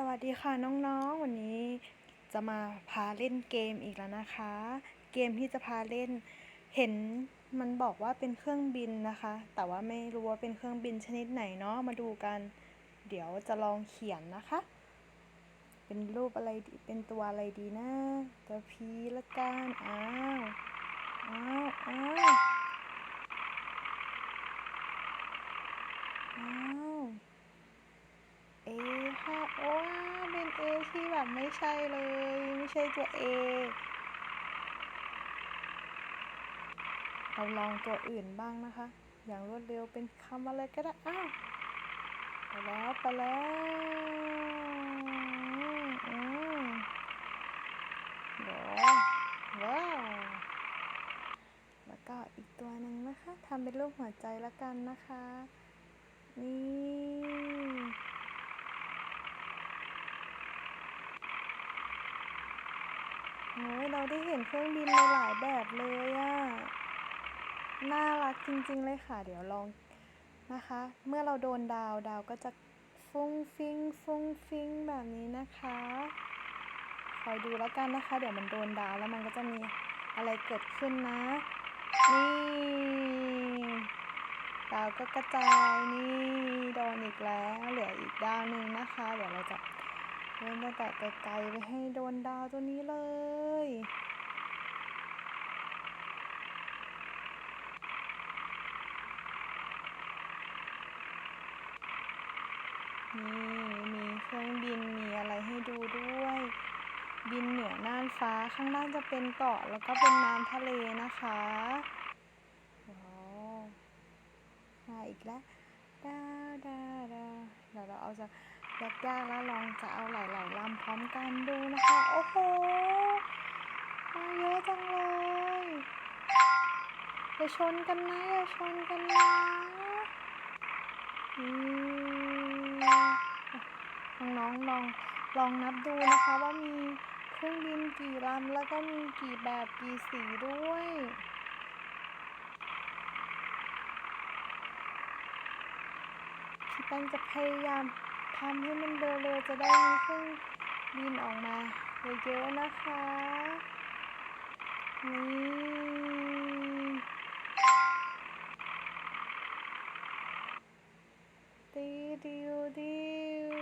สวัสดีค่ะน้องๆ วันนี้จะมาพาเล่นเกมอีกแล้วนะคะ เกมที่จะพาเล่นเห็นมันบอกว่าเป็นเครื่องบินนะคะ แต่ว่าไม่รู้ว่าเป็นเครื่องบินชนิดไหนเนาะมาดูกัน เดี๋ยวจะลองเขียนนะคะ เป็นรูปอะไรดีเป็นตัวอะไรดีนะตัวพีละกันอ้าวอ้าวอ้าวอ้าว เอค่ะว้าเป็นเอ ที่แบบไม่ใช่เลย ไม่ใช่ตัวเอเราลองตัวอื่นบ้างนะคะ อย่างรวดเร็วเป็นคำอะไรก็ได้ อ้าว ไปแล้วไปแล้วอืมเดี๋ยวว้าวแล้วก็อีกตัวหนึ่งนะคะทำเป็นรูปหัวใจแล้วกันนะคะ นี่ โอ้ยเราได้เห็นเครื่องบินในหลายแบบเลยอะน่ารักจริงๆเลยค่ะ เดี๋ยวลองนะคะ เมื่อเราโดนดาวดาวก็จะฟุ้งฟิ้งฟุ้งฟิ้งแบบนี้นะคะ คอยดูแล้วกันนะคะ เดี๋ยวมันโดนดาวแล้วมันก็จะมีอะไรเกิดขึ้นนะ นี่ดาวก็กระจายนี่โดนอีกแล้วเหลืออีกดาวหนึ่งนะคะ เดี๋ยวเราจะเล่นตั้งแต่ไกลๆไปให้โดนดาวตัวนี้เลย นี่มีเครื่องบินมีอะไรให้ดูด้วย บินเหนือน่านฟ้าข้างล่างจะเป็นเกาะแล้วก็เป็นน้ำทะเลนะคะว้าวมาอีกแล้วดาดาดาเดี๋ยวเราเอาจะยากๆแล้วลองจะเอาหลายๆลำพร้อมกันดูนะคะ โอ้โหมาเยอะจังเลยอย่าชนกันนะอย่าชนกันนะอืม น้องลองลองนับดูนะคะว่ามีเครื่องบินกี่ลำแล้วก็มีกี่แบบกี่สีด้วยพี่แป้งจะพยายามทำให้มันเร็วๆจะได้มีเครื่องบินออกมาเยอะๆนะคะนี่ดิวดิวดิว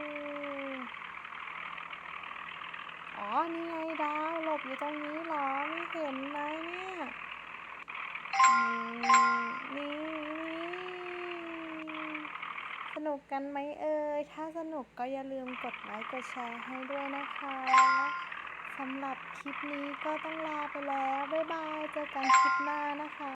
อ๋อ นี่ไงดาวหลบอยู่ตรงนี้หรอ ไม่เห็นเลยเนี่ยนี่นี่สนุกกันไหมเอ่ย ถ้าสนุกก็อย่าลืมกดไลค์กดแชร์ให้ด้วยนะคะสำหรับคลิปนี้ก็ต้องลาไปแล้ว บ๊ายบาย เจอกันคลิปหน้านะคะ